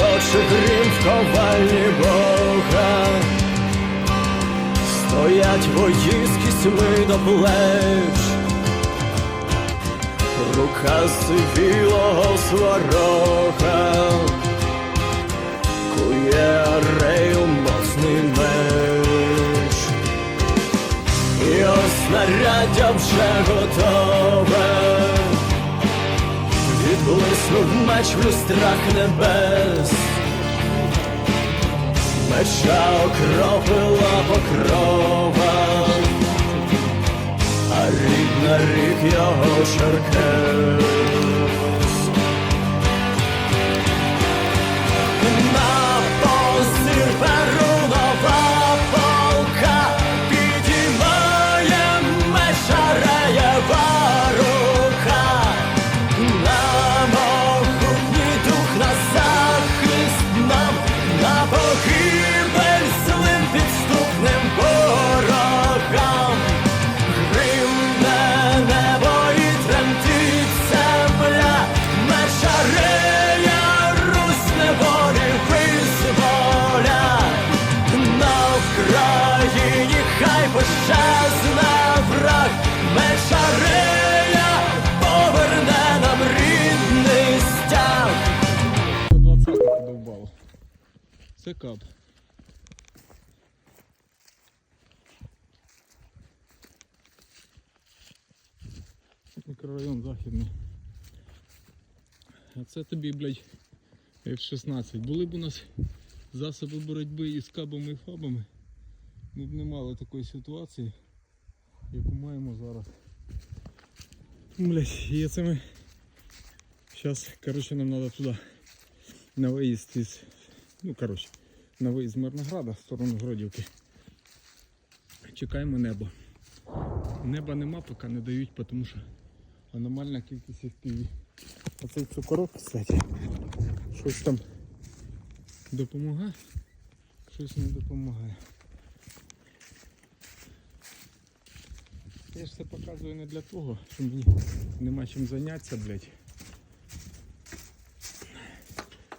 Гуркоче грім в ковальні Бога, стоять вої з кісьми до плеч, рука сивілого сварога, кує арею моцний меч. І снаряддя вже готове. Меч в люстрах небес, меча окропила покрова, а рідна рік його черкес. Це кап. Мікрорайон західний. А це тобі, блядь, F-16. Були б у нас засоби боротьби із кабами і фабами, ми б не мали такої ситуації, яку маємо зараз. Блять, і це ми Сейчас, короче, нам надо туда на выезд из, ну, короче, на виїзд з Мирнограда в сторону Гродівки. Чекаємо небо. Неба нема, поки не дають, тому що аномальна кількість FPV. Оцей цукорок, кстати, щось там допомагає, щось не допомагає. Я ж це показую не для того, що мені нема чим зайнятися, блядь.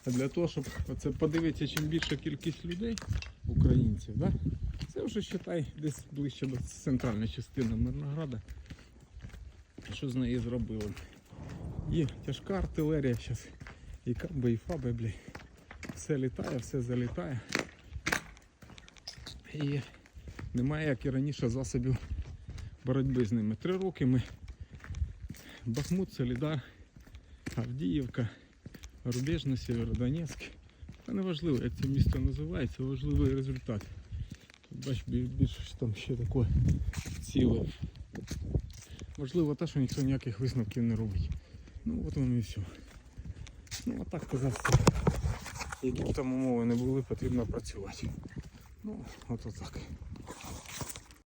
А для того, щоб оце подивитися, чим більша кількість людей, українців, да? це вже считай десь ближче до центральної частини Мирнограда. Що з нею зробили? Є тяжка артилерія зараз. І каби, і фаби, блядь. Все літає, все залітає. І немає, як і раніше, засобів боротьби з ними. Три роки ми Бахмут, Солідар, Авдіївка. Рубежний Сєвєродонецьк. Та не важливо, як це місто називається, важливий результат. Бач, більше там ще таке ціле. Можливо, те, що ніхто ніяких висновків не робить. Ну от воно і все. Ну а так казав, які б там умови не були, потрібно працювати. Ну, от отак.